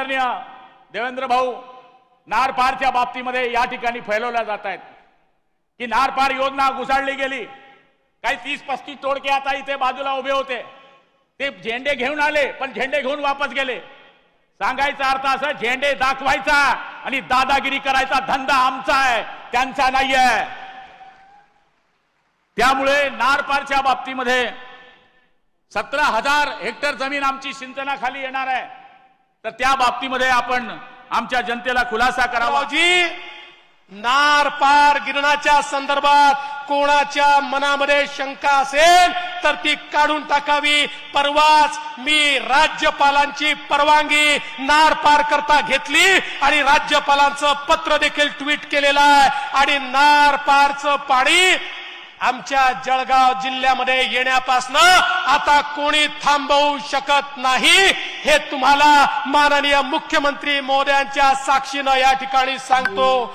आदरणीय देवेंद्र भाऊ नारपारच्या बाबतीमध्ये या ठिकाणी फैलवल्या जात आहेत. की नारपार योजना घुसाळली गेली काही तीस पस्तीस तोडके आता इथे बाजूला उभे होते. ते झेंडे घेऊन आले पण झेंडे घेऊन वापस गेले. सांगायचा अर्थ असं झेंडे दाखवायचा आणि दादागिरी करायचा धंदा आमचा आहे त्यांचा नाही आहे त्यामुळे नारपारच्या बाबतीमध्ये सतरा हजार हेक्टर जमीन आमची सिंचनाखाली येणार आहे. तर त्या बाबतीमध्ये आपण आमच्या जनतेला खुलासा करावा. जी नार पार गिरणाच्या संदर्भात कोणाच्या मनामध्ये शंका असेल तर ती काढून टाकावी. परवाच मी राज्यपालांची परवानगी नार पार करता घेतली आणि राज्यपालांचं पत्र देखील ट्विट केलेलं आहे. आणि नार पारचं पाणी आमच्या जळगाव जिल्ह्यामध्ये येण्यापासनं आता कोणी थांबवू शकत नाही हे तुम्हाला माननीय मुख्यमंत्री महोदयांच्या साक्षीनं या ठिकाणी सांगतो.